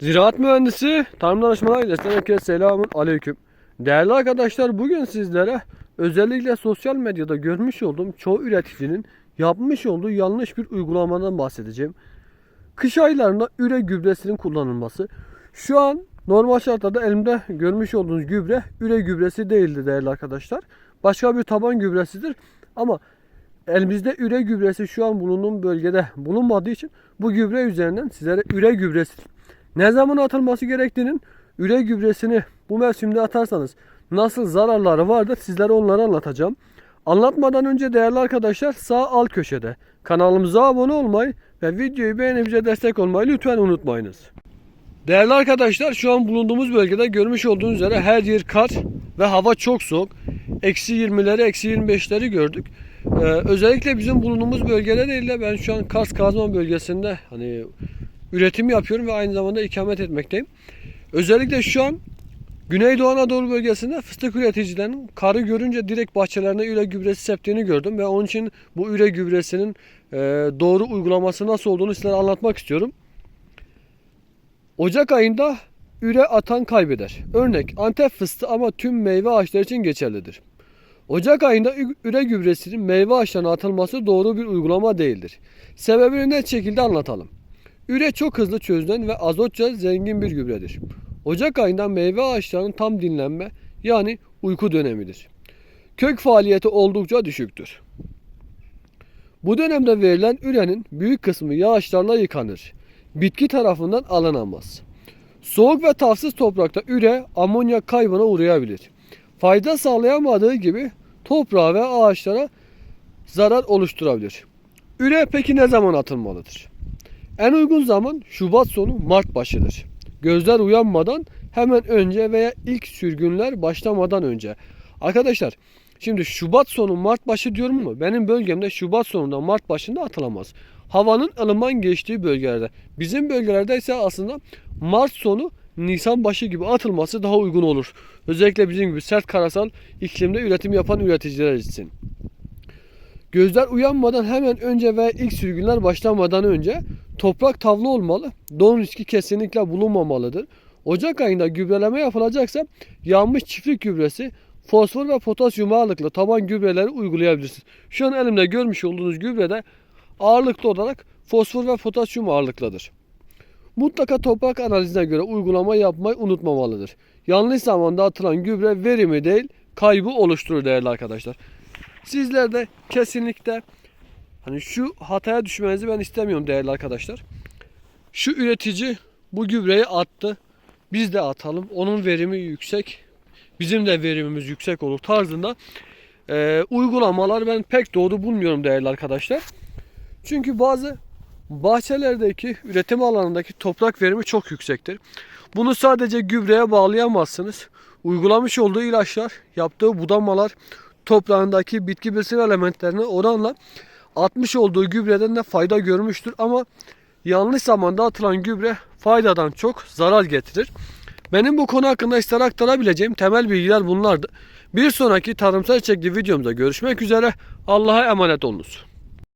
Ziraat mühendisi tarım danışmanı ailesinden herkese selamun aleyküm. Değerli arkadaşlar bugün sizlere özellikle sosyal medyada görmüş olduğum çoğu üreticinin yapmış olduğu yanlış bir uygulamadan bahsedeceğim. Kış aylarında üre gübresinin kullanılması. Şu an normal şartlarda elimde görmüş olduğunuz gübre üre gübresi değildir değerli arkadaşlar. Başka bir taban gübresidir. Ama elimizde üre gübresi şu an bulunduğum bölgede bulunmadığı için bu gübre üzerinden sizlere üre gübresi ne zaman atılması gerektiğinin üre gübresini bu mevsimde atarsanız nasıl zararları vardır sizlere onları anlatacağım. Anlatmadan önce değerli arkadaşlar sağ alt köşede kanalımıza abone olmayı ve videoyu beğenip bize destek olmayı lütfen unutmayınız. Değerli arkadaşlar şu an bulunduğumuz bölgede görmüş olduğunuz üzere her yer kar ve hava çok soğuk. Eksi 20'leri eksi 25'leri gördük. Ee, özellikle bizim bulunduğumuz bölgede değil de ben şu an Kars Kazman bölgesinde hani üretim yapıyorum ve aynı zamanda ikamet etmekteyim. Özellikle şu an Güneydoğu Anadolu bölgesinde fıstık üreticilerinin karı görünce direkt bahçelerine üre gübresi septiğini gördüm ve onun için bu üre gübresinin e, doğru uygulaması nasıl olduğunu sizlere anlatmak istiyorum. Ocak ayında üre atan kaybeder. Örnek Antep fıstığı ama tüm meyve ağaçları için geçerlidir. Ocak ayında üre gübresinin meyve ağaçlarına atılması doğru bir uygulama değildir. Sebebini net şekilde anlatalım. Üre çok hızlı çözülen ve azotça zengin bir gübredir. Ocak ayında meyve ağaçlarının tam dinlenme yani uyku dönemidir. Kök faaliyeti oldukça düşüktür. Bu dönemde verilen ürenin büyük kısmı yağışlarla yıkanır. Bitki tarafından alınamaz. Soğuk ve tafsız toprakta üre amonyak kaybına uğrayabilir. Fayda sağlayamadığı gibi toprağa ve ağaçlara zarar oluşturabilir. Üre peki ne zaman atılmalıdır? En uygun zaman Şubat sonu Mart başıdır. Gözler uyanmadan hemen önce veya ilk sürgünler başlamadan önce. Arkadaşlar şimdi Şubat sonu Mart başı diyorum ama benim bölgemde Şubat sonunda Mart başında atılamaz. Havanın ılıman geçtiği bölgelerde. Bizim bölgelerde ise aslında Mart sonu Nisan başı gibi atılması daha uygun olur. Özellikle bizim gibi sert karasal iklimde üretim yapan üreticiler için. Gözler uyanmadan hemen önce ve ilk sürgünler başlamadan önce toprak tavlı olmalı. Don riski kesinlikle bulunmamalıdır. Ocak ayında gübreleme yapılacaksa yanmış çiftlik gübresi, fosfor ve potasyum ağırlıklı taban gübreleri uygulayabilirsiniz. Şu an elimde görmüş olduğunuz gübrede ağırlıklı olarak fosfor ve potasyum ağırlıklıdır. Mutlaka toprak analizine göre uygulama yapmayı unutmamalıdır. Yanlış zamanda atılan gübre verimi değil kaybı oluşturur değerli arkadaşlar. Sizler de kesinlikle hani şu hataya düşmenizi ben istemiyorum değerli arkadaşlar. Şu üretici bu gübreyi attı. Biz de atalım. Onun verimi yüksek. Bizim de verimimiz yüksek olur tarzında e, uygulamalar ben pek doğru bulmuyorum değerli arkadaşlar. Çünkü bazı bahçelerdeki üretim alanındaki toprak verimi çok yüksektir. Bunu sadece gübreye bağlayamazsınız. Uygulamış olduğu ilaçlar, yaptığı budamalar, toprağındaki bitki besin elementlerine oranla atmış olduğu gübreden de fayda görmüştür. Ama yanlış zamanda atılan gübre faydadan çok zarar getirir. Benim bu konu hakkında sizlere aktarabileceğim temel bilgiler bunlardı. Bir sonraki tarımsal içerikli videomda görüşmek üzere. Allah'a emanet olunuz.